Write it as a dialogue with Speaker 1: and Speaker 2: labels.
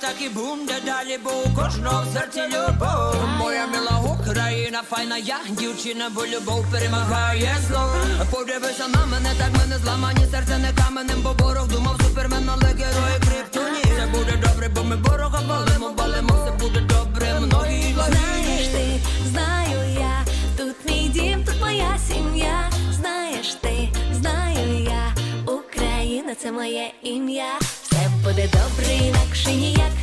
Speaker 1: так і буде далі, бо у кожного в серці любов. Моя мила Україна, файна я, дівчина, бо любов перемагає зло. Подивися на мене, так мене зламані, серце не каменем, бо ворог думав супермен, але герої криптоні. Все буде добре, бо ми ворога балимо, балимо, все буде добре, многі
Speaker 2: Знаєш ти, знаю я, тут мій дім, тут моя сім'я. Знаєш ти, знаю я, Україна це моє ім'я. Буде добре, інакше ніяк.